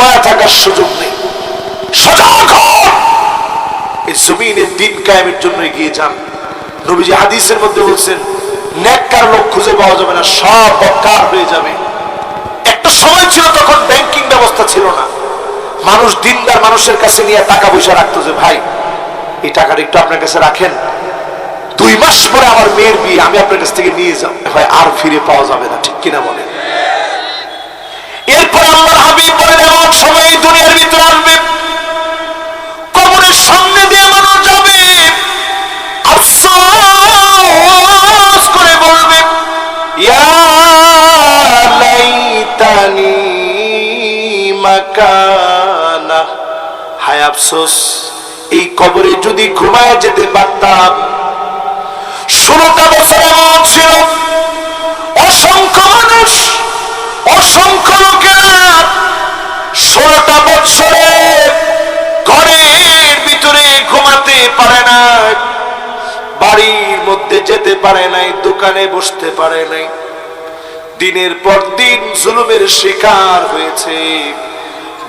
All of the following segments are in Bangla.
ঘুমায় থাকার সুযোগ নেই। সজাগ এই জমিনে দিন কায়েমের জন্য এগিয়ে যান। নবীজি হাদিসের মধ্যে বলছেন, নেককার লোক খুঁজে পাওয়া যাবে না, সব বকার হয়ে যাবে। একটা সময় ছিল তখন ব্যাংকিং ব্যবস্থা ছিল না। মানুষ দিনদার মানুষের কাছে নিয়ে টাকা পয়সা রাখতো যে, ভাই, এই টাকাটা একটু আপনার কাছে রাখেন। দুই মাস পরে আমার মেয়ের বিয়ে, আমি আপনার কাছ থেকে নিয়ে যাব ভাই আর ফিরে পাওয়া যাবে না, ঠিক কিনা বলেন? এরপরে সময় দুনিয়ার ভিতরে আসবে। কবরের সামনে দিয়ে মানুষ যাবে। আফসোস করে বলবে হায় আফসোস, এই কবরে যদি ঘুমায় যেতে পারতাম। ষোলোটা বছর এমন ছিল। অসংখ্য মানুষ, অসংখ্য ষোলোটা বছরে ঘরের ভিতরে ঘুমাতে পারে না। বাড়ির মধ্যে যেতে পারে নাই, দোকানে বসতে পারে নাই। দিনের পর দিন জুলুমের শিকার হয়েছে।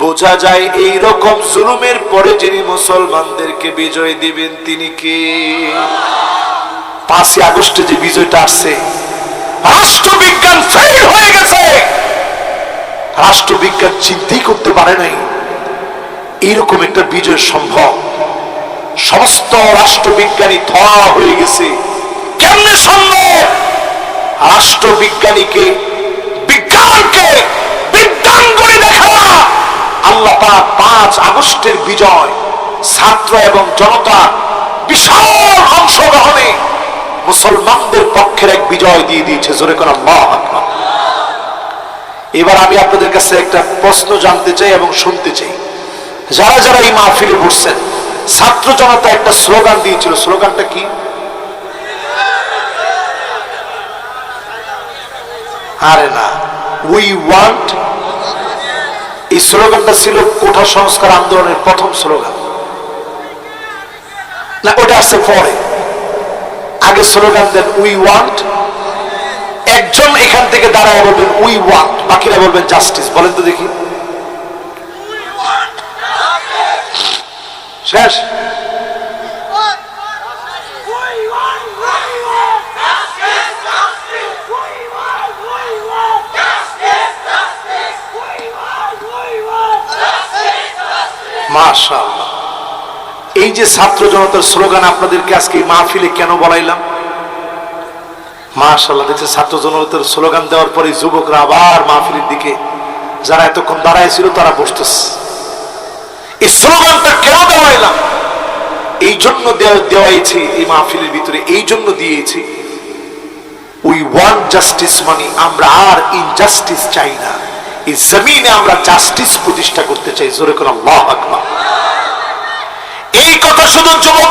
বোঝা যায় এই রকম জুলুমের পরে যিনি মুসলমানদেরকে বিজয় দিবেন, তিনি কে? পাঁচই আগস্টে যে বিজয়টা আসছে, রাষ্ট্রবিজ্ঞান ফেল হয়ে গেছে। রাষ্ট্রবিজ্ঞান চিন্তাই করতে পারে নাই। এইরকম একটা বিজয় সম্ভব। সমস্ত রাষ্ট্রবিজ্ঞানী ধরা হয়ে গেছে। কেমনে সম্ভব? রাষ্ট্রবিজ্ঞানীকে, বিজ্ঞানকে বিজ্ঞান করে দেখা আল্লাহ পাক পাঁচ আগস্টের বিজয়, ছাত্র এবং জনতা বিশাল অংশগ্রহণে মুসলমানদের পক্ষের এক বিজয় দিয়ে দিয়েছে। জোরে কোন আকবার। এবার আমি আপনাদের কাছে একটা প্রশ্ন জানতে চাই এবং শুনতে চাই। যারা যারা এই মাহফিলে বসছেন, ছাত্র জনতা একটা স্লোগান দিয়েছিল। স্লোগানটা কি? আরে না উই ওয়ান্ট এই স্লোগানটা ছিল কোঠা সংস্কার আন্দোলনের প্রথম স্লোগান। না, ওটা আসছে পরে। আগে স্লোগান দেন উই ওয়ান্ট এখান থেকে দাঁড়ায় বলবেন উই ওয়ান্ট বাকিরা বলবেন জাস্টিস বলেন তো দেখি। শেষ। মাশাআল্লাহ। এই যে ছাত্র জনতার স্লোগান আপনাদেরকে আজকে মাহফিলে কেন বলাইলাম? মাশাআল্লাহ দেখছে ছাত্র জনতার স্লোগান দেওয়ার পরে যুবকরা আবার মাহফিলের দিকে, যারা এতক্ষণ দাঁড়ায় ছিল তারা বসতেছে। এই স্লোগানটা কেন দেওয়াইলাম? এই জন্য দেওয়া- দেওয়াইছি, এই মাহফিলের ভিতরে এই জন্য দিয়েছি। উই ওয়ান্ট জাস্টিস মানে আমরা আর ইনজাস্টিস চাই না। এই জমিনে আমরা জাস্টিস প্রতিষ্ঠা করতে চাই, জোরে করে আল্লাহ আকবার। এই কথা শুধু যুবকদের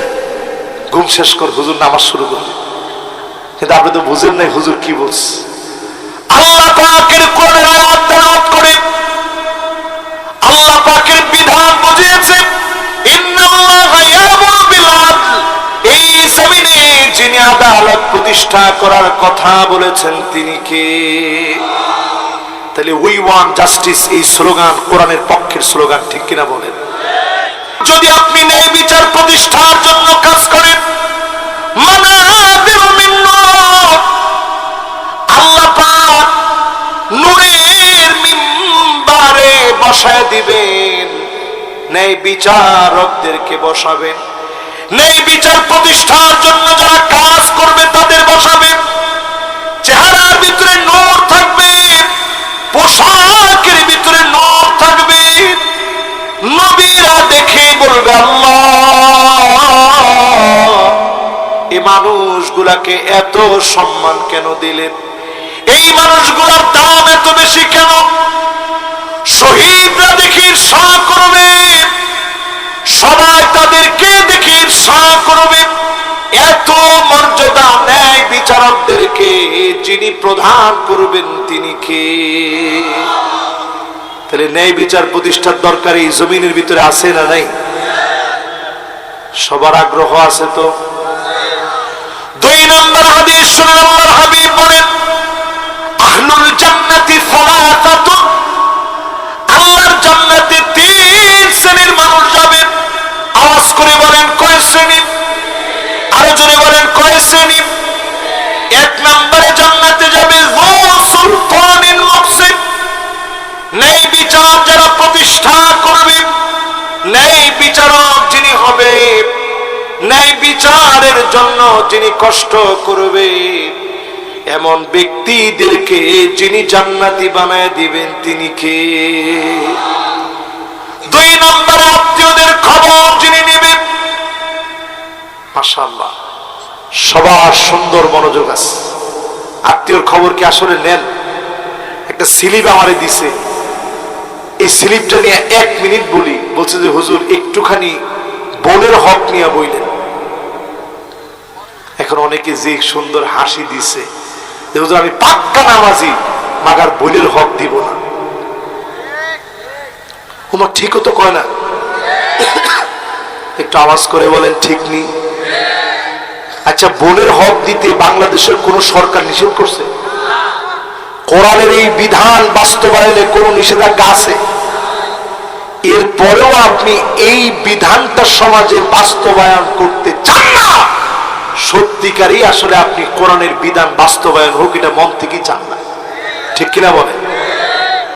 ঘুম শেষ কর, হুজুর নামাজ শুরু করবে। কিন্তু আপনি তো বুঝেন নাই হুজুর কি বলছে। আল্লাহ পাকের কোরআনের আয়াত তেলাওয়াত করে। আল্লাহ পাকের বিধান বুঝিয়েছে এই জমিনে যিনি আদালত প্রতিষ্ঠা করার কথা বলেছেন, তিনি কে? তাহলে উই ওয়ান জাস্টিস এই স্লোগান কোরআনের পক্ষের স্লোগান ঠিক কিনা বলেন। যদি আপনি ন্যায় বিচার প্রতিষ্ঠার বিচারকদেরকে বসাবেন। ন্যায় বিচার প্রতিষ্ঠার জন্য যারা কাজ করবে, তাদের বসাবেন। চেহারার ভিতরে নূর থাকবে, পোশাকের ভিতরে নূর থাকবে। নবীরা দেখে বলবে এ মানুষগুলো মানুষগুলাকে এত সম্মান কেন দিলেন? এই মানুষগুলার দাম এত বেশি কেন? শহীদরা সবাই তাদেরকে দেখে ঈর্ষা করবে। এত মর্যাদা ন্যায় বিচারকদেরকে যিনি প্রধান করবেন তিনি কে? তাহলে ন্যায় বিচার প্রতিষ্ঠার দরকার এই জমিনের ভিতরে আছে না নাই? সবার আগ্রহ আছে তো? দুই নম্বর হাদিস শুনে নম্বর বিচারের জন্য যিনি কষ্ট করবে এমন ব্যক্তিদেরকে যিনি জান্নাতি বানায় দিবেন, তিনি কে? দুই নম্বরে আত্মীয়দের খবর যিনি নেবেন, মাশাআল্লাহ, সবার সুন্দর মনোযোগ আছে। আত্মীয়র খবর কি আসলে নেন? একটা স্লিপ আমারে দিছে। এই স্লিপটা নিয়ে এক মিনিট বলি, বলছে যে, হুজুর, একটুখানি বোনের হক নিয়ে বইলেন। এখন অনেকে যে সুন্দর হাসি দিছে আমি পাক্কা নামাজি, মাগার বোনের হক দিব না। তোমার ঠিকও তো কয় না। একটু আওয়াজ করে বলেন, ঠিক নেই আচ্ছা বোনের হক দিতে বাংলাদেশের কোন সরকার নিষেধ করছে? কোরআনের এই বিধান বাস্তবায়নে কোন নিষেধাজ্ঞা আছে? এরপরেও আপনি এই বিধানটা সমাজে বাস্তবায়ন করতে চান না সত্যিকারই আসলে আপনি কোরআনের বিধান বাস্তবায়ন হোক, এটা মন থেকেই চান না। ঠিক কিনা বলেন?